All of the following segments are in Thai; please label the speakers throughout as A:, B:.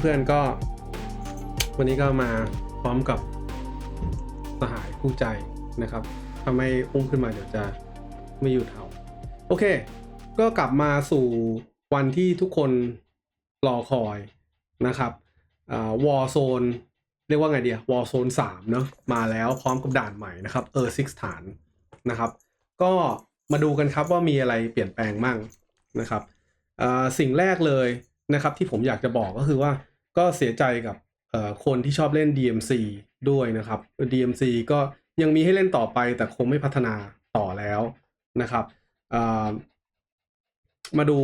A: เพื่อนๆก็ วันนี้ก็มาพร้อมกับสหายคู่ใจนะครับถ้าไม่อุ้มขึ้นมาเดี๋ยวจะไม่อยู่เท่าโอเค ก็กลับมาสู่วันที่ทุกคนรอคอยนะครับวอ r z โซนเรียกว่าไงเดียวอ r z โซนสามเนาะมาแล้วพร้อมกับด่านใหม่นะครับเออซิกฐานนะครับ ก็มาดูกันครับว่ามีอะไรเปลี่ยนแปลงมั่งนะครับสิ่งแรกเลยนะครับที่ผมอยากจะบอกก็คือว่า ก็เสียใจกับคนที่ชอบเล่น DMC ด้วยนะครับ DMC ก็ยังมีให้เล่นต่อไปแต่คงไม่พัฒนาต่อแล้วนะครับ มาดู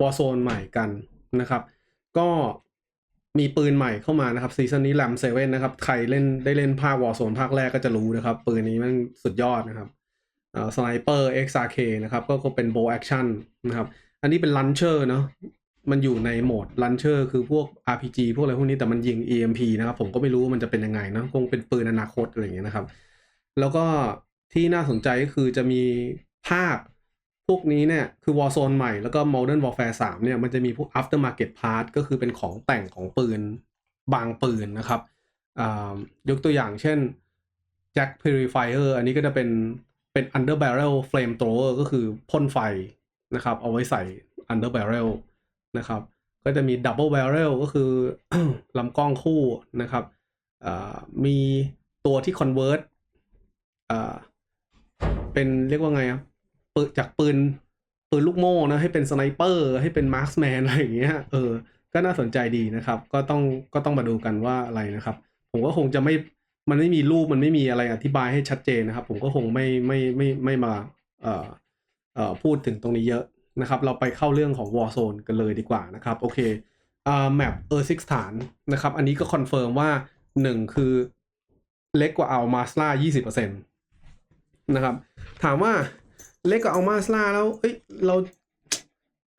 A: Warzone ใหม่กันนะครับ ก็มีปืนใหม่เข้ามานะครับซีซั่นนี้แรมเซเว่นนะครับ ใครเล่นได้เล่นภาค Warzone ภาคแรกก็จะรู้นะครับ ปืนนี้มันสุดยอดนะครับสไนเปอร์ XRK นะครับ ก็ก็เป็นโบแอคชั่นนะครับ อันนี้เป็นลันเชอร์เนาะ มันอยู่ในโหมดลันเชอร์คือพวก RPG พวกอะไรพวกนี้แต่มันยิง EMP นะครับผมก็ไม่รู้ว่ามันจะเป็นยังไงนะคงเป็นปืนอนาคตอะไรอย่างเงี้ยนะครับ แล้วก็ที่น่าสนใจก็คือจะมีภาคพวกนี้เนี่ยคือ Warzone ใหม่แล้วก็ Modern Warfare 3เนี่ยมันจะมีพวก aftermarket part ก็คือเป็นของแต่งของปืนบางปืนนะครับยกตัวอย่างเช่น Jack Purifier อันนี้ก็จะเป็นเป็น under barrel flame thrower ก็คือพ่นไฟนะครับเอาไว้ใส่ under barrel นะครับ ก็จะมี double barrel ก็คือลำกล้องคู่นะครับมีตัวที่ convert เป็นเรียกว่าไงอะปืนจากปืนปืนลูกโม่นะให้เป็นสไนเปอร์ให้เป็นมาร์คแมนอะไรอย่างเงี้ยเออ ก็น่าสนใจดีนะครับ ก็ต้องก็ต้องมาดูกันว่าอะไรนะครับ ผมก็คงจะไม่มันไม่มีรูปมันไม่มีอะไรอธิบายให้ชัดเจนนะครับ ผมก็คงไม่ไม่ไม่ไม่มาเอ่อเอ่อพูดถึงตรงนี้เยอะ นะครับ เราไปเข้าเรื่องของ Warzone กันเลยดีกว่านะครับ โอเคอ่าแมปเออร์ซิกฐานนะครับ อันนี้ก็คอนเฟิร์มว่าหนึ่งคือเล็กกว่าเอามาสลา20%นตนะครับ ถามว่าเล็กกว่าเอามาสลาแล้ว เอ้ย เรา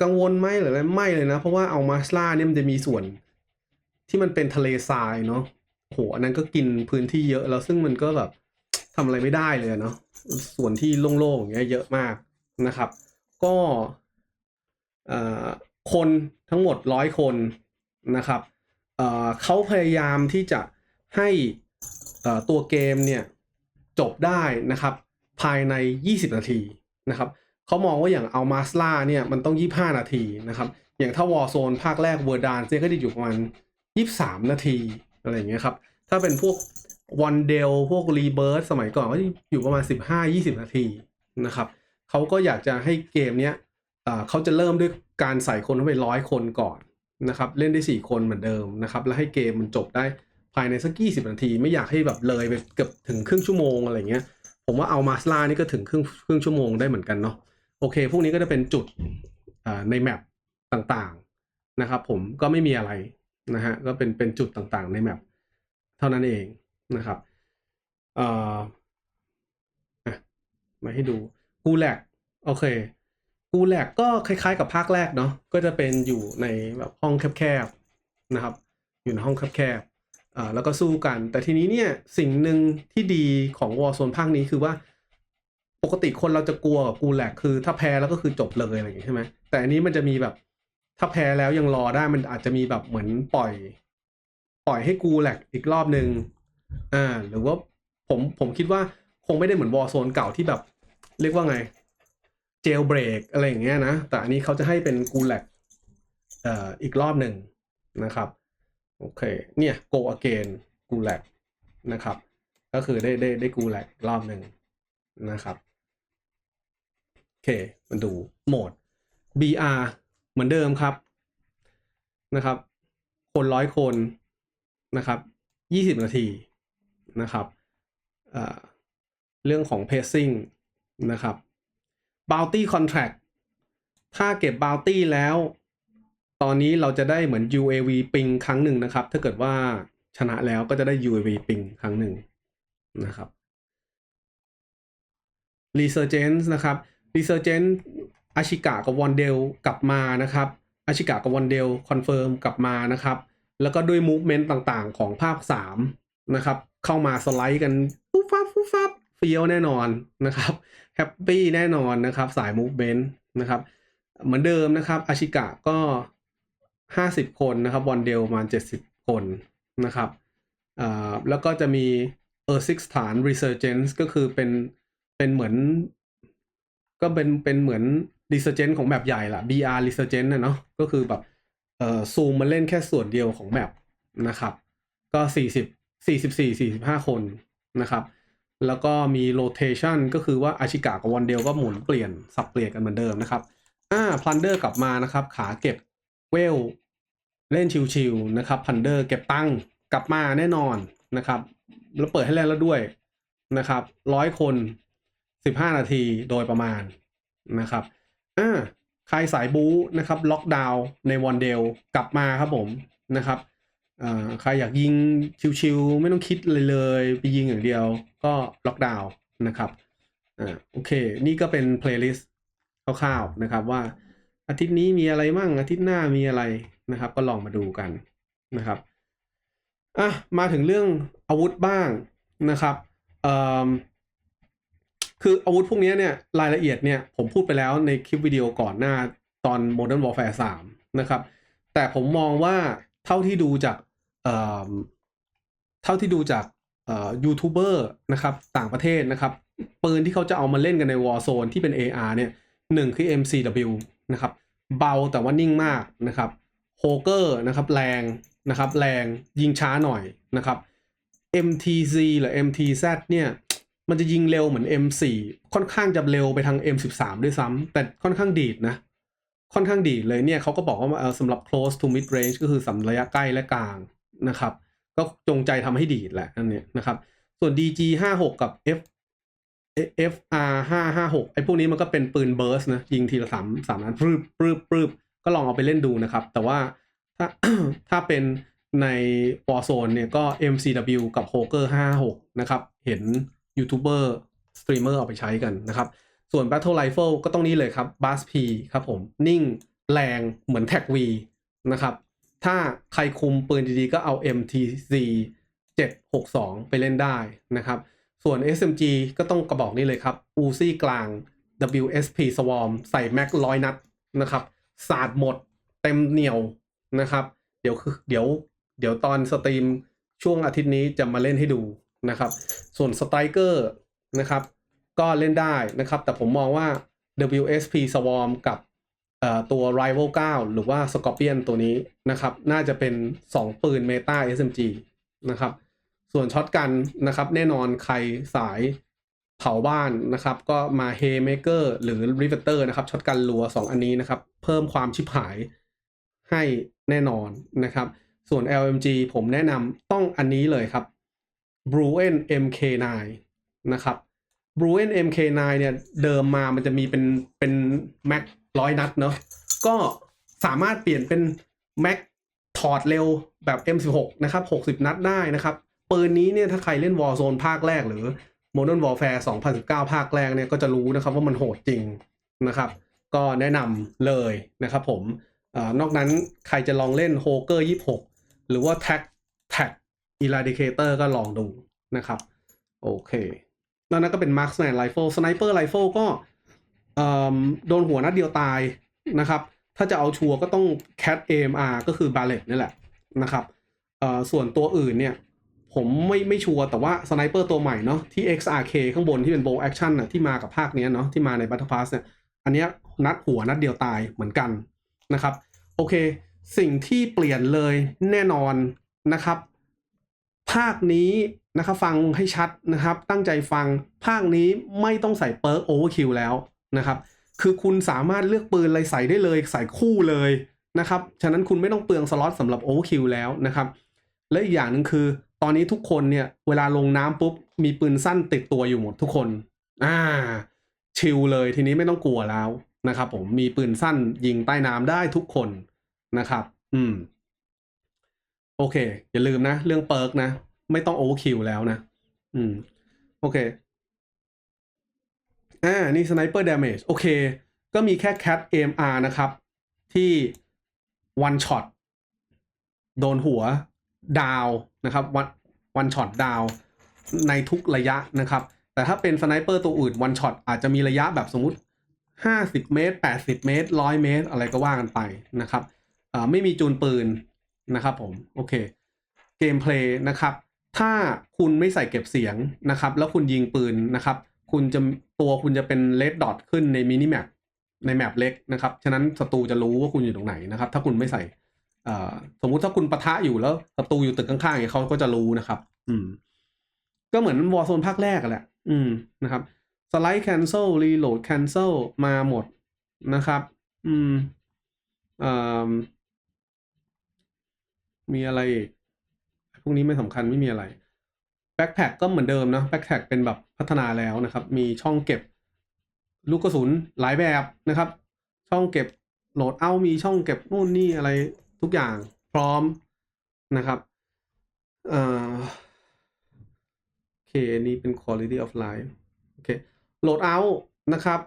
A: กังวลไหมหรืออะไรไม่เลยนะ เพราะว่าเอามาสลาเนี่ยมันจะมีส่วนที่มันเป็นทะเลทรายเนาะโหอันนั้นก็กินพื้นที่เยอะแล้วซึ่งมันก็แบบทำอะไรไม่ได้เลยเนาะส่วนที่โล่งๆอย่างเงี้ยเยอะมากนะครับ ก็ คนทั้งหมดร้อยคนนะครับเขาพยายามที่จะให้ตัวเกมเนี่ยจบได้นะครับภายใน 20 นาทีนะครับเขามองว่าอย่างเอามาสลาเนี่ยมันต้อง 25 นาทีนะครับอย่างถ้าวอ r z โซนภาคแรกเวอร์ดานเนี่ยก็จะอยู่ประมาณ 23 นาทีอะไรอย่างเงี้ยครับถ้าเป็นพวกวันเดลพวกรีเบิร์สมัยก่อนก็อยู่ประมาณ 15-20 นาทีนะครับเขาก็อยากจะให้เกมเนี้ย เขาจะเริ่มด้วยการใส่คนเข้าไปร้อยคนก่อนนะครับเล่นได้ 4 คนเหมือนเดิมนะครับแล้วให้เกมมันจบได้ภายในสัก20นาที ไม่อยากให้แบบเลยไปเกือบถึงครึ่งชั่วโมงอะไรเงี้ยผมว่าเอามาสลานี่ก็ถึงครึ่งครึ่งชั่วโมงได้เหมือนกันเนาะโอเค พวกนี้ก็จะเป็นจุดในแมปต่างๆนะครับผมก็ไม่มีอะไรนะฮะก็เป็นเป็นจุดต่างๆในแมปเท่านั้นเองนะครับเอ่อมาให้ดูกูแลกโอเค กูแลกก็คล้ายๆกับภาคแรกเนาะก็จะเป็นอยู่ในแบบห้องแคบๆนะครับ อยู่ในห้องแคบๆอ่าแล้วก็สู้กัน แต่ทีนี้เนี่ยสิ่งหนึ่งที่ดีของวอ r z โซนภาคนี้คือว่า ปกติคนเราจะกลัวกับกูแลกคือ ถ้าแพ้แล้วก็คือจบเลยอะไรอย่างงี้ใช่ไหมแต่อันนี้มันจะมีแบบ ถ้าแพ้แล้วยังรอได้มันอาจจะมีแบบเหมือนปล่อย ปล่อยให้กูแลกอีกรอบหนึ่งอ่าหรือว่าผมผมคิดว่าคงไม่ได้เหมือนวอ r z โซนเก่าที่แบบ เรียกว่าไง จลเบรกอะไรอย่างเงี้ยนะ แต่อันนี้เขาจะให้เป็นกูแลกเอ่ออีกรอบหนึ่งนะครับ โอเค เนี่ย go again กูแลกนะครับ ก็คือได้ได้ได้กูแลกรอบหนึ่งนะครับ โอเค มันดูโหมด BR เหมือนเดิมครับนะครับ คนร้อยคนนะครับยี่สิบนาทีนะครับ เรื่องของ pacing นะครับ bounty contract ถ้าเก็บ bounty แล้ว ตอนนี้เราจะได้เหมือน UAV ปิงครั้งหนึ่งนะครับ ถ้าเกิดว่าชนะแล้วก็จะได้ UAV ปิงครั้งหนึ่งนะครับ Resurgence นะครับ Resurgence อาชิกะกับวอนเดลกลับมานะครับอาชิกะกับวอนเดลคอนเฟิร์มกลับมานะครับ แล้วก็ด้วยมูฟเมนต์ต่างๆ ของภาค 3 นะครับ เข้ามาสไลด์กันฟุ๊บฟับฟุ๊บฟับ เฟี้ยวแน่นอนนะครับแฮปปี้แน่นอนนะครับสายมูฟเมนต์นะครับเหมือนเดิมนะครับอาชิกะก็ 50 คนนะครับวันเดลมา 70 คนนะครับแล้วก็จะมีเออซิกฐาน resurgence ก็คือเป็นเป็นเหมือน ก็เป็นเป็นเหมือน resurgence ของแบบใหญ่ละ BR resurgence นะเนาะก็คือแบบเอ่อซูมมาเล่นแค่ส่วนเดียวของแมปนะครับ ก็ 40 44 45 คนนะครับ แล้วก็มี rotation ก็คือว่าอาชิกะกับวันเดลก็หมุนเปลี่ยนสับเปลี่ยนกันเหมือนเดิมนะครับ อ่าพลันเดอร์กลับมานะครับ ขาเก็บเวล เล่นชิวๆนะครับพันเดอร์เก็บตังกลับมาแน่นอนนะครับ แล้วเปิดให้เล่นแล้วด้วยนะครับร้อยคนสิบห้านาทีโดยประมาณนะครับอ่าใครสายบู๊นะครับล็อกดาวน์ในวันเดลกลับมาครับผมนะครับ อ่าใครอยากยิงชิวๆไม่ต้องคิดเลยเลย ไปยิงอย่างเดียวก็ล็อกดาวน์นะครับอ่าโอเค นี่ก็เป็นเพลย์ลิสต์คร่าวๆนะครับว่าอาทิตย์นี้มีอะไรมั่งอาทิตย์หน้ามีอะไรนะครับ ก็ลองมาดูกันนะครับอะมาถึงเรื่องอาวุธบ้างนะครับเอ่อคืออาวุธพวกนี้เนี่ยรายละเอียดเนี่ยผมพูดไปแล้วในคลิปวิดีโอก่อนหน้าตอน Modern Warfare 3 นะครับ แต่ผมมองว่าเท่าที่ดูจาก เท่าที่ดูจากยูทูบเบอร์นะครับต่างประเทศนะครับปืนที่เขาจะเอามาเล่นกันใน Warzone ที่เป็น AR เนี่ยหนึ่งคือ MCW นะครับเบาแต่ว่านิ่งมากนะครับโฮเกอร์นะครับแรงนะครับแรงยิงช้าหน่อยนะครับ MTZ หรือ MTZ เนี่ยมันจะยิงเร็วเหมือน M4 ค่อนข้างจะเร็วไปทาง M13 ด้วยซ้ำแต่ค่อนข้างดีดนะ ค่อนข้างดีดเลยเนี่ยเขาก็บอกว่าเออสำหรับ close to mid range ก็คือสำระยะใกล้และกลาง นะครับ ก็จงใจทำให้ดีดแหละนั่นนี่ยนะครับ ส่วน DG 56กับ F FR 556ไอ้พวกนี้มันก็เป็นปืนเบิร์สนะ ยิงทีละสามสามนัดปรืบปรืบปรืบก็ลองเอาไปเล่นดูนะครับ แต่ว่าถ้าถ้าเป็นใน Warzone เนี่ยก็ MCW กับ h o k e r 56 นะครับ เห็นยูทูบเบอร์สตรีมเมอร์เอาไปใช้กันนะครับ ส่วน Battle Rifle ก็ต้องนี่เลยครับ b a s P ครับผม นิ่งแรงเหมือน Tag V นะครับ ถ้าใครคุมปืนดีๆ ก็เอา MTZ 762 ไปเล่นได้นะครับ ส่วน SMG ก็ต้องกระบอกนี้เลยครับ Uzi กลาง WSP Swarm ใส่แม็กร้อยนัดนะครับ สาดหมดเต็มเหนียวนะครับ เดี๋ยวคือเดี๋ยวเดี๋ยวตอนสตรีมช่วงอาทิตย์นี้จะมาเล่นให้ดูนะครับ ส่วน Striker นะครับ ก็เล่นได้นะครับ แต่ผมมองว่า WSP Swarm กับ ตัว Rival 9 หรือว่า Scorpion ตัวนี้นะครับ น่าจะเป็น 2 ปืน Meta SMG นะครับ ส่วนช็อตกันนะครับ แน่นอนใครสายเผาบ้านนะครับ ก็มา Haymaker หรือ Riveter นะครับช็อตกันรัว 2 อันนี้นะครับ เพิ่มความชิบหายให้แน่นอนนะครับ ส่วน LMG ผมแนะนำต้องอันนี้เลยครับ Bruen MK9 นะครับ Bruen MK9 เนี่ยเดิมมามันจะมีเป็นเป็นแม็ก ร้อยนัดเนาะก็สามารถเปลี่ยนเป็นแม็กถอดเร็วแบบ M16 นะครับ 60 นัดได้นะครับปืนนี้เนี่ยถ้าใครเล่น Warzone ภาคแรกหรือ Modern Warfare 2019 ภาคแรกเนี่ยก็จะรู้นะครับว่ามันโหดจริงนะครับ ก็แนะนำเลยนะครับผมอนอกนั้นใครจะลองเล่น h o k e r 26 หรือว่า Tag Tag Eradicator ก็ลองดูนะครับ โอเค แล้วนั่นก็เป็น Marksman Rifle Sniper Rifle ก็เอิ่ม โดนหัวนัดเดียวตายนะครับ ถ้าจะเอาชัวร์ก็ต้อง Cat AMR ก็คือ Ballet นี่แหละนะครับส่วนตัวอื่นเนี่ย ผมไม่ไม่ชัวร์แต่ว่าสไนเปอร์ตัวใหม่เนาะที่ XRK ข้างบนที่เป็น bow action น่ะที่มากับภาคเนี้ยเนาะที่มาใน Battle Pass เนี่ยอันนี้นัดหัวนัดเดียวตายเหมือนกันนะครับ โอเค สิ่งที่เปลี่ยนเลยแน่นอนนะครับ ภาคนี้นะครับฟังให้ชัดนะครับ ตั้งใจฟังภาคนี้ไม่ต้องใส่เปิร์กโอเวอร์คิวแล้ว นะครับ คือคุณสามารถเลือกปืนอะไรใส่ได้เลยใส่คู่เลยนะครับ ฉะนั้นคุณไม่ต้องเปลืองสล็อตสำหรับโอเวอร์คิวแล้วนะครับ และอีกอย่างหนึ่งคือ ตอนนี้ทุกคนเนี่ยเวลาลงน้ำปุ๊บมีปืนสั้นติดตัวอยู่หมดทุกคน อ่า ชิลเลยทีนี้ไม่ต้องกลัวแล้วนะครับผมมีปืนสั้นยิงใต้น้ำได้ทุกคนนะครับ อืม โอเค อย่าลืมนะ เรื่องเปิร์กนะ ไม่ต้องโอเวอร์คิวแล้วนะ อืม โอเค อ่า นี่สไนเปอร์ด m a g e โอเค ก็มีแค่ Cat AMR นะครับ ที่ one shot โดนหัวดาวนะครับวันวันช็อตดาวในทุกระยะนะครับ แต่ถ้าเป็นสไนเปอร์ตัวอื่นวันช็อตอาจจะมีระยะแบบสมมุติ50เมตร80เมตร100เมตร อะไรก็ว่ากันไปนะครับอ่าไม่มีจูนปืนนะครับผม โอเค เกมเพลย์นะครับ ถ้าคุณไม่ใส่เก็บเสียงนะครับ แล้วคุณยิงปืนนะครับ คุณจะ ตัวคุณจะเป็นเลดดอทขึ้นในมินิแมปในแมปเล็กนะครับ ฉะนั้นศัตรูจะรู้ว่าคุณอยู่ตรงไหนนะครับ ถ้าคุณไม่ใส่อ่าสมมุติถ้าคุณปะทะอยู่แล้วศัตรูอยู่ตึกข้างๆเขาก็จะรู้นะครับ อืม ก็เหมือนวอ r z โซนภาคแรกแหละ อืมนะครับสไลด์ cancel reload cancel มาหมดนะครับ อืมอ่ามีอะไร พวกนี้ไม่สำคัญไม่มีอะไร backpack ก็เหมือนเดิมนะ backpack เป็นแบบพัฒนาแล้วนะครับ มีช่องเก็บลูกกระสุนหลายแบบนะครับ ช่องเก็บโหลดเอามีช่องเก็บนู่นนี่อะไรทุกอย่างพร้อมนะครับเอ่อโอเคอันนี้เป็น quality of life โอเคโหลดเอานะครับ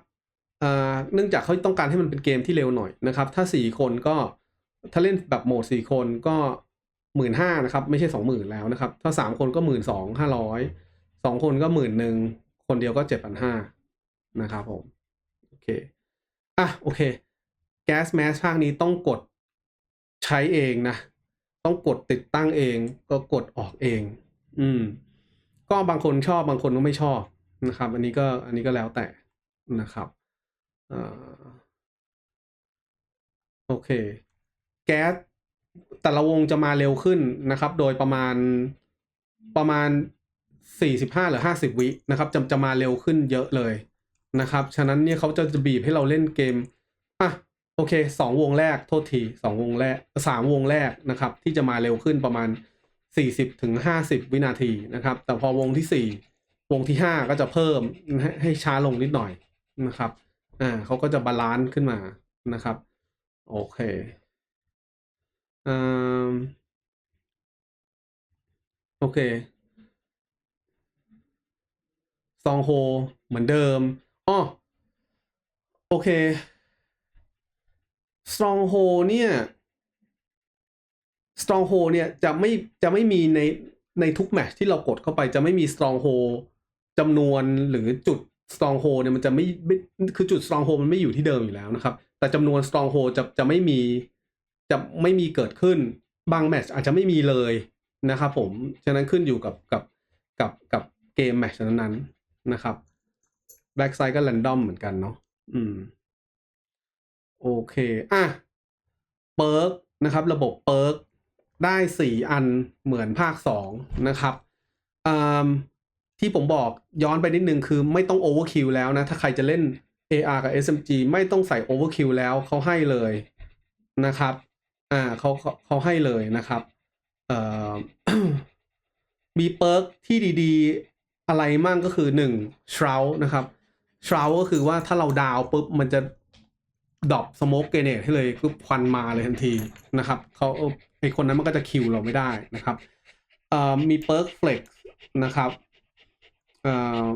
A: เอ่อเนื่องจากเขาต้องการให้มันเป็นเกมที่เร็วหน่อยนะครับ ถ้าสี่คนก็ถ้าเล่นแบบโหมดสี่คนก็ หมื่นห้านะครับ ไม่ใช่สองหมื่นแล้วนะครับ ถ้าสามคนก็หมื่นสองห้าร้อยสองคนก็หมื่นหนึ่งคนเดียวก็เจ็ดพันห้านะครับผม โอเค อะ โอเค แก๊สแมสภาคนี้ต้องกดใช้เองนะ ต้องกดติดตั้งเอง ก็กดออกเอง อืม ก็บางคนชอบบางคนก็ไม่ชอบนะครับ อันนี้ก็อันนี้ก็แล้วแต่นะครับอ่าโอเค แก๊ส แต่ละวงจะมาเร็วขึ้นนะครับ โดยประมาณประมาณ 45 หรือ 50 วินะครับจะจะมาเร็วขึ้นเยอะเลยนะครับ ฉะนั้นเนี่ยเขาจะจะบีบให้เราเล่นเกมอะโอเคสองวงแรกโทษทีสองวงแรกสามวงแรกนะครับ ที่จะมาเร็วขึ้นประมาณ 40ถึง50 วินาทีนะครับ แต่พอวงที่สี่วงที่ห้าก็จะเพิ่มใหให้ช้าลงนิดหน่อยนะครับอ่าเขาก็จะบาลานซ์ขึ้นมานะครับ โอเค อืมโอเคซองโฮเหมือนเดิมอ๋อโอเค Stronghold เนี่ย Stronghold เนี่ยจะไม่จะไม่มีในในทุกแมชที่เรากดเข้าไปจะไม่มี Stronghold จำนวนหรือจุด Stronghold เนี่ยมันจะไม่ไม่คือจุด Stronghold มันไม่อยู่ที่เดิมอยู่แล้วนะครับ แต่จำนวน Stronghold จะจะไม่มี จะไม่มีเกิดขึ้น บางแมตช์อาจจะไม่มีเลยนะครับผม ฉะนั้นขึ้นอยู่กับกับกับกับเกมแมตช์นั้นๆนะครับ Back side ก็ random เหมือนกันเนาะอืม โอเค อะเปิร์กนะครับ ระบบเปิร์กได้สี่อันเหมือนภาคสองนะครับอืมที่ผมบอกย้อนไปนิดนึงคือไม่ต้องโอเวอร์คิวแล้วนะ ถ้าใครจะเล่น AR กับ SMG ไม่ต้องใส่โอเวอร์คิวแล้วเขาให้เลยนะครับ อ่าเขาเขาเขาให้เลยนะครับเอ่อมีเปิร์กที่ดีๆ อะไรมั่งก็คือหนึ่งช r าวนะครับช r าวก็คือว่าถ้าเราดาวปุ๊บมันจะดรอปสโมกเกเนตให้เลยคือควันมาเลยทันทีนะครับเขาไอคนนั้นมันก็จะคิวเราไม่ได้นะครับเอ่อมีเปิร์กเฟล็กนะครับเอ่อ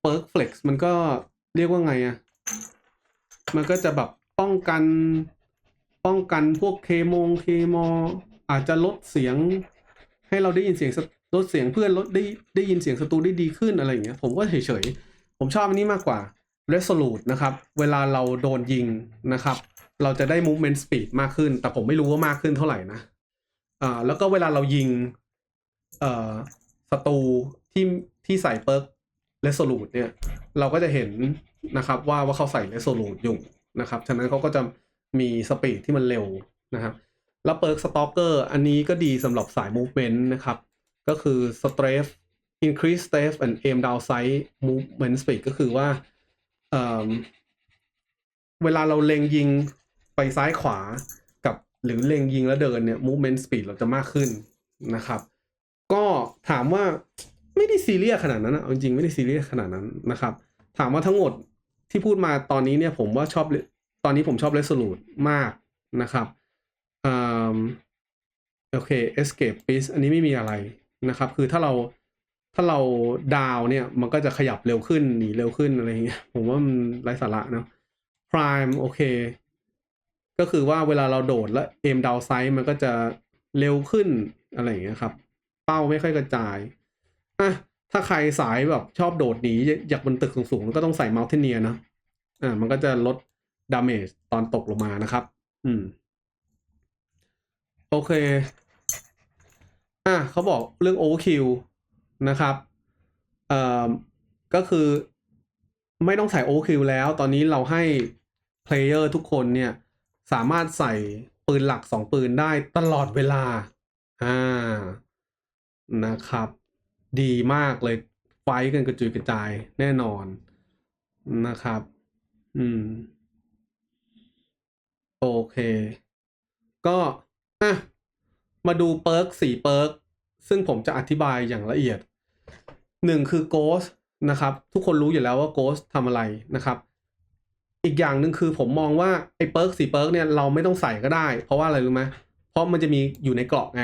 A: เปิร์กเฟล็กมันก็เรียกว่าไงอะมันก็จะแบบป้องกัน ป้องกันพวกเคมงเคมออาจจะลดเสียง ให้เราได้ยินเสียงลดเสียงเพื่อนลดได้ได้ยินเสียงศัตรูได้ดีขึ้นอะไรอย่างเงี้ย ผมก็เฉยๆ ผมชอบอันนี้มากกว่า resolute นะครับ เวลาเราโดนยิงนะครับ เราจะได้ movement speed มากขึ้น แต่ผมไม่รู้ว่ามากขึ้นเท่าไหร่นะอ่าแล้วก็เวลาเรายิงเอ่อศัตรูที่ที่ใส่เปิร์ก resolute เนี่ย เราก็จะเห็นนะครับว่าว่าเขาใส่ resolute อยู่นะครับ ฉะนั้นเขาก็จะ มีสปีดที่มันเร็วนะครับแล้วเปิร์ก stalker อันนี้ก็ดีสำหรับสาย movement นะครับ ก็คือ strafe increase strafe and aim down sight movement speed ก็คือว่าเเวลาเราเล็งยิงไปซ้ายขวากับหรือเล็งยิงแล้วเดินเนี่ย movement speed เราจะมากขึ้นนะครับ ก็ถามว่าไม่ได้ซีเรียสขนาดนั้นนะจริงๆไม่ได้ซีเรียสขนาดนั้นนะครับ ถามว่าทั้งหมดที่พูดมาตอนนี้เนี่ยผมว่าชอบ ตอนนี้ผมชอบ Resolute มากนะครับอืมโอเค Escape p i s อันนี้ไม่มีอะไรนะครับ คือถ้าเราถ้าเราดาวเนี่ยมันก็จะขยับเร็วขึ้นหนีเร็วขึ้นอะไรอย่างเงี้ยผมว่ามันไร้สาระเนาะ Prime โอเค ก็คือว่าเวลาเราโดดแล้วเอมดาวไซด์มันก็จะเร็วขึ้นอะไรอย่างเงี้ยครับ เป้าไม่ค่อยกระจายอะถ้าใครสายแบบชอบโดดหนีอยากบนตึกสูงๆก็ต้องใส่ Mountaineer นะอ่ามันก็จะลด ดาเมจตอนตกลงมานะครับ อืม โอเค อะเขาบอกเรื่อง overkill นะครับเอ่อก็คือไม่ต้องใส่ overkill แล้ว ตอนนี้เราให้ player ทุกคนเนี่ย สามารถใส่ปืนหลักสองปืนได้ตลอดเวลา อ่า นะครับ ดีมากเลย ไฟกันกระจุยกระจายแน่นอนนะครับ อืม โอเค ก็อะมาดูเปิร์กสี่เปิร์กซึ่งผมจะอธิบายอย่างละเอียดหนึ่งคือ Ghost นะครับ ทุกคนรู้อยู่แล้วว่า Ghost ทำอะไรนะครับ อีกอย่างหนึ่งคือผมมองว่าไอ้เปิร์กสี่เปิร์กเนี่ยเราไม่ต้องใส่ก็ได้ เพราะว่าอะไรรู้ไหมเพราะมันจะมีอยู่ในเกราะไง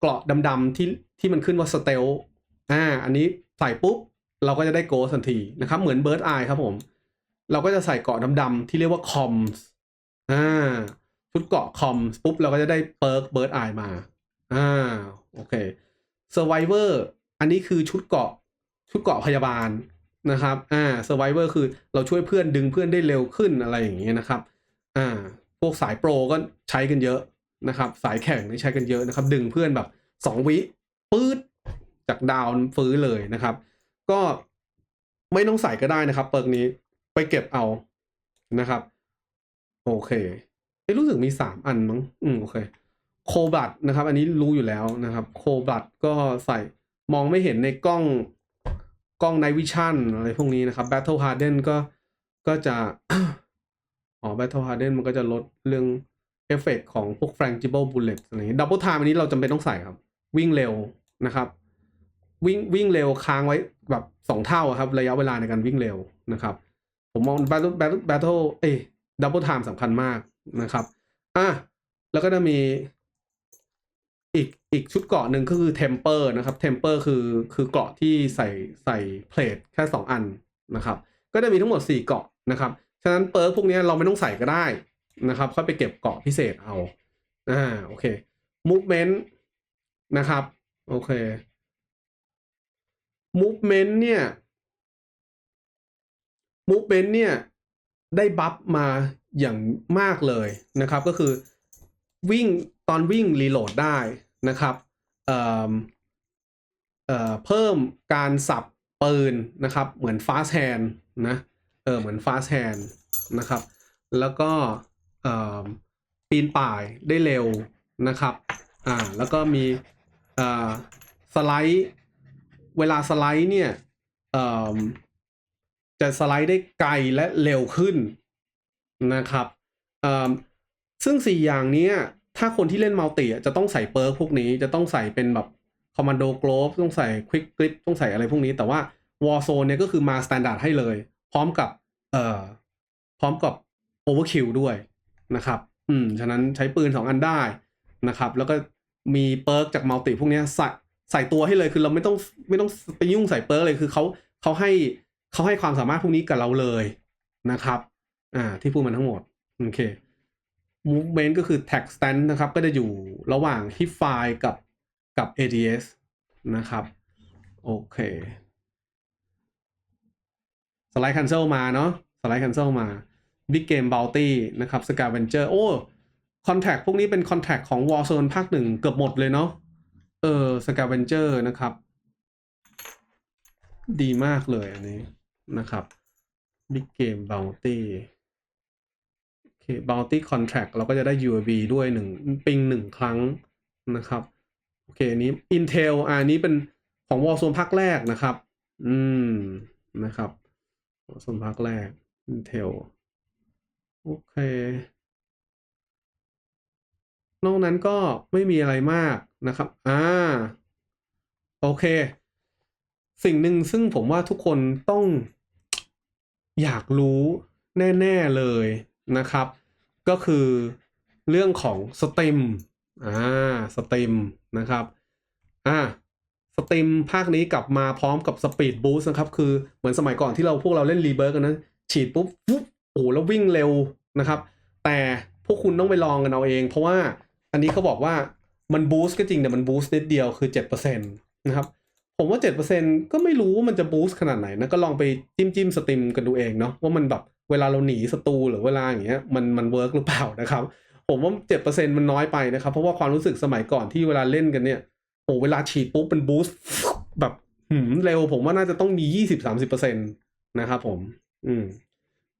A: เกราะดำๆที่ที่มันขึ้นว่าสเตลอ่าอันนี้ใส่ปุ๊บเราก็จะได้โกสทันทีนะครับ เหมือนเบิร์ดไอครับผม เราก็จะใส่เกราะดำๆที่เรียกว่าคอมส์ อ่าชุดเกาะคอมปุ๊บเราก็จะได้เปิร์กเบิร์ดไอมาอ่าโอเค Survivor อันนี้คือชุดเกาะชุดเกาะพยาบาลนะครับอ่า Survivor คือเราช่วยเพื่อนดึงเพื่อนได้เร็วขึ้นอะไรอย่างเงี้ยนะครับอ่าพวกสายโปรก็ใช้กันเยอะนะครับ สายแข่งนี่ใช้กันเยอะนะครับ ดึงเพื่อนแบบสองวิปื๊ดจากดาวฟื้นเลยนะครับ ก็ไม่ต้องใส่ก็ได้นะครับ เปิร์กนี้ไปเก็บเอานะครับ โอเคเอ้รู้สึกมีสามอันมั้ง อืมโอเค โคบัตนะครับ อันนี้รู้อยู่แล้วนะครับ โคบัตก็ใส่มองไม่เห็นในกล้องกล้องในวิชั่นอะไรพวกนี้นะครับ Battle Harden ก็ก็จะ อ๋อ Battle Harden มันก็จะลดเรื่องเอฟเฟกของพวก Frangible Bullet อะไรอย่างนี้ Double Time อันนี้เราจำเป็นต้องใส่ครับ วิ่งเร็วนะครับ วิ่งวิ่งเร็วค้างไว้แบบสองเท่าครับ ระยะเวลาในการวิ่งเร็วนะครับ ผมมอง Battle Battle Battle เอ้ ย Double Time สำคัญมากนะครับอะแล้วก็จะมีอีกอีกชุดเกราะหนึ่งก็คือ Temper นะครับ Temper คือคือเกราะที่ใส่ใส่เพลทแค่สองอันนะครับ ก็จะมีทั้งหมดสี่เกราะนะครับ ฉะนั้นเปิร์กพวกนี้เราไม่ต้องใส่ก็ได้นะครับค่อยไปเก็บเกราะพิเศษเอาอ่าโอเค Movement นะครับ โอเค Movement เนี่ย Movement เนี่ย ได้บัฟมาอย่างมากเลยนะครับ ก็คือวิ่งตอนวิ่งรีโหลดได้นะครับเอ่อเอ่อเพิ่มการสับปืนนะครับ เหมือน fast hand นะเออเหมือน fast hand นะครับ แล้วก็เอ่อปีนป่ายได้เร็วนะครับอ่าแล้วก็มีเอ่อสไลด์ เวลาสไลด์เนี่ยเอ่อ จะสไลด์ได้ไกลและเร็วขึ้นนะครับซึ่งสี่อย่างนี้ถ้าคนที่เล่นมัลติจะต้องใส่เปิร์กพวกนี้จะต้องใส่เป็นแบบคอมมานโดโกลฟต้องใส่ควิกกริปต้องใส่อะไรพวกนี้ แต่ว่าวอ r z โซนเนี่ยก็คือมาสแตนดาร์ดให้เลย พร้อมกับเอ่อพร้อมกับโอเวอร์คิวด้วยนะครับ อืม ฉะนั้นใช้ปืนสองอันได้นะครับ แล้วก็มีเปิร์กจากมัลติพวกนี้ใส่ใส่ตัวให้เลยคือเราไม่ต้องไม่ต้องไปยุ่งใส่เปิร์กเลยคือเขาเขาให้ เขาให้ความสามารถพวกนี้กับเราเลยนะครับ อ่า ที่พูดมาทั้งหมด โอเค movement ก็คือ tag stand นะครับ ก็จะอยู่ระหว่าง hip file กับกับ ADS นะครับ โอเค สไลด์ cancel มาเนาะ สไลด์ cancel มา big game bounty นะครับ scavenger โอ้ contact พวกนี้เป็น contact ของ warzone ภาคหนึ่งเกือบหมดเลยเนาะ เออ scavenger นะครับ ดีมากเลยอันนี้ นะครับ big game bounty โอเค bounty contract เราก็จะได้ UAV ด้วยหนึ่งปิงหนึ่งครั้งนะครับ โอเคอันนี้ Intel อะอันนี้เป็นของ Warzone ภาคแรกนะครับ อืม นะครับ Warzone ภาคแรก Intel โอเค นอกนั้นก็ไม่มีอะไรมากนะครับ อ่า โอเค สิ่งหนึ่งซึ่งผมว่าทุกคนต้อง อยากรู้แน่ๆเลยนะครับ ก็คือเรื่องของสตรีมอ่าสตรีมนะครับอ่าสตรีมภาคนี้กลับมาพร้อมกับสปีดบูสต์นะครับ คือเหมือนสมัยก่อนที่เราพวกเราเล่นรีเบิร์กันนะฉีดปุ๊บปุ๊บโอ้แล้ววิ่งเร็วนะครับ แต่พวกคุณต้องไปลองกันเอาเอง เพราะว่าอันนี้เขาบอกว่ามันบูสต์ก็จริงแต่มันบูสต์นิดเดียวคือ7%นะครับ ผมว่า 7%ก็ไม่รู้ว่ามันจะบูสต์ขนาดไหนนะ ก็ลองไปจิ้มจิ้มสตรีมกันดูเองเนาะว่ามันแบบเวลาเราหนีศัตรูหรือเวลาอย่างเงี้ยมันมันเวิร์กหรือเปล่านะครับ ผมว่าเจ็ดเปอร์เซ็นมันน้อยไปนะครับ เพราะว่าความรู้สึกสมัยก่อนที่เวลาเล่นกันเนี่ยโอ้เวลาฉีดปุ๊บเป็นบูสต์แบบหืมเร็วผมว่าน่าจะต้องมียี่สิบสามสิบเปอร์เซ็นตนะครับผม อืม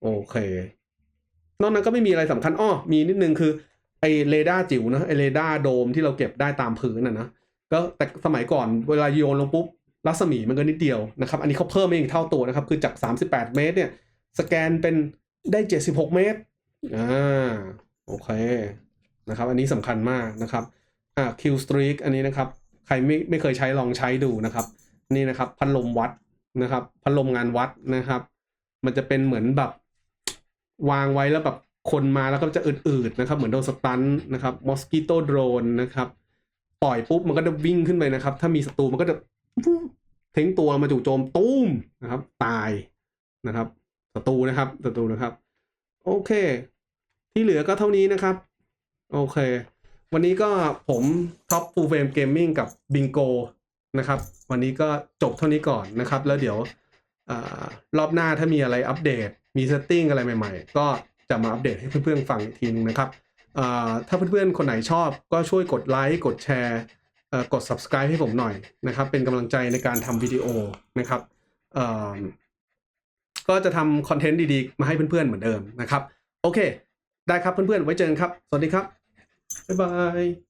A: โอเคนอกนั้นก็ไม่มีอะไรสำคัญอ้อมีนิดนึงคือไอเรดาร์จิ๋วนะไอเรดาร์โดมที่เราเก็บได้ตามพื้นนะนะ ก็แต่สมัยก่อนเวลาโยนลงปุ๊บรัศมีมันก็นิดเดียวนะครับอันนี้เขาเพิ่มมาอีกเท่าตัวนะครับ คือจาก 38 เมตรเนี่ยสแกนเป็นได้ 76 เมตรอ่าโอเคนะครับ อันนี้สำคัญมากนะครับอ่า Q streak อันนี้นะครับ ใครไม่ไม่เคยใช้ลองใช้ดูนะครับ นี่นะครับพัดลมวัดนะครับพัดลมงานวัดนะครับ มันจะเป็นเหมือนแบบวางไว้แล้วแบบคนมาแล้วก็จะอืดๆนะครับ เหมือนโดนสตันนะครับมอสกิโตโดรนนะครับ ปล่อยปุ๊บมันก็จะวิ่งขึ้นไปนะครับ ถ้ามีศัตรูมันก็จะทิ้งตัวมาจู่โจมตุ้มนะครับ ตายนะครับศัตรูนะครับศัตรูนะครับ โอเค ที่เหลือก็เท่านี้นะครับ โอเค วันนี้ก็ผมท็อปฟูลเฟรมเกมมิ่งกับบิงโกนะครับ วันนี้ก็จบเท่านี้ก่อนนะครับ แล้วเดี๋ยวอรอบหน้าถ้ามีอะไรอัปเดต มีเซตติ้งอะไรใหม่ ๆ ก็จะมาอัปเดตให้เพื่อนๆฟังอีกทีนึงนะครับ ถ้าเพื่อนๆ คนไหนชอบก็ช่วยกดไลค์กดแชร์กด subscribe ให้ผมหน่อยนะครับ เป็นกำลังใจในการทำวิดีโอนะครับก็จะทำคอนเทนต์ดีๆ มาให้เพื่อนๆ เหมือนเดิมนะครับ โอเค ได้ครับเพื่อนๆ ไว้เจอกันครับ สวัสดีครับ บ๊ายบาย